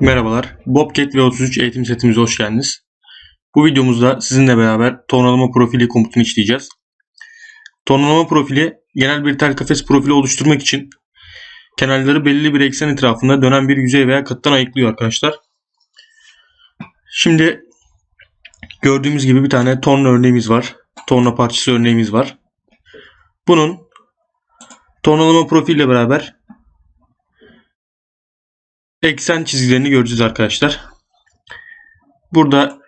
Merhabalar, Bobcat V33 eğitim setimize hoş geldiniz. Bu videomuzda sizinle beraber tonlama profili komutunu işleyeceğiz. Tonlama profili genel bir tel kafes profili oluşturmak için kenarları belirli bir eksen etrafında dönen bir yüzey veya kattan ayıklıyor arkadaşlar. Şimdi gördüğümüz gibi bir tane torna örneğimiz var. Torna parçası örneğimiz var. Bunun tornalama profiliyle beraber eksen çizgilerini göreceğiz arkadaşlar. Burada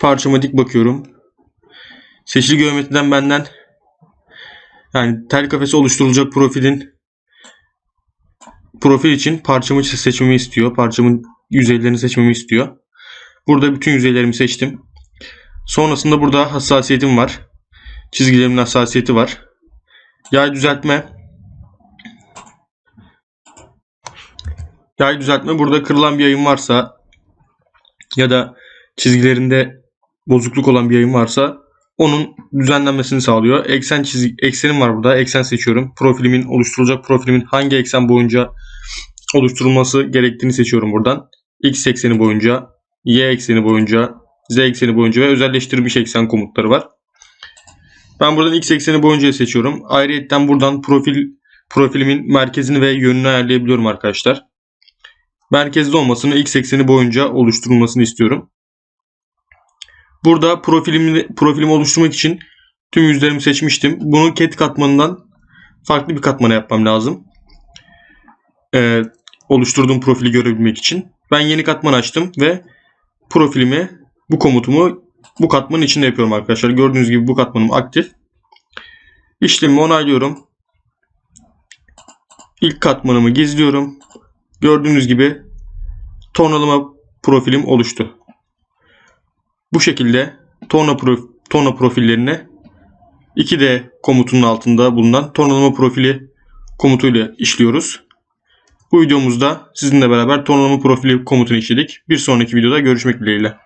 parçama dik bakıyorum. Seçili geometriden benden yani tel kafesi oluşturulacak profilin profil için parçamı seçmemi istiyor. Parçamın yüzeylerini seçmemi istiyor. Burada bütün yüzeylerimi seçtim. Sonrasında burada hassasiyetim var. Çizgilerimin hassasiyeti var. Yay düzeltme. Yay düzeltme burada kırılan bir yayın varsa ya da çizgilerinde bozukluk olan bir yayın varsa onun düzenlenmesini sağlıyor. Eksen çizgi eksenim var burada. Eksen seçiyorum. Profilimin oluşturulacak profilimin hangi eksen boyunca oluşturulması gerektiğini seçiyorum buradan. X ekseni boyunca, Y ekseni boyunca, Z ekseni boyunca ve özelleştirilmiş eksen komutları var. Ben buradan X ekseni boyunca seçiyorum. Ayrıyeten buradan profil profilimin merkezini ve yönünü ayarlayabiliyorum arkadaşlar. Merkezde olmasını X ekseni boyunca oluşturulmasını istiyorum. Burada profilimi, profilimi oluşturmak için tüm yüzlerimi seçmiştim. Bunu ket katmanından farklı bir katmana yapmam lazım. Ee, oluşturduğum profili görebilmek için. Ben yeni katman açtım ve profilimi, bu komutumu bu katmanın içinde yapıyorum arkadaşlar. Gördüğünüz gibi bu katmanım aktif. İşlemi onaylıyorum. İlk katmanımı gizliyorum. Gördüğünüz gibi tornalama profilim oluştu. Bu şekilde torna, prof, torna profillerini 2D komutunun altında bulunan tornalama profili komutuyla işliyoruz. Bu videomuzda sizinle beraber tornalama profili komutunu işledik. Bir sonraki videoda görüşmek dileğiyle.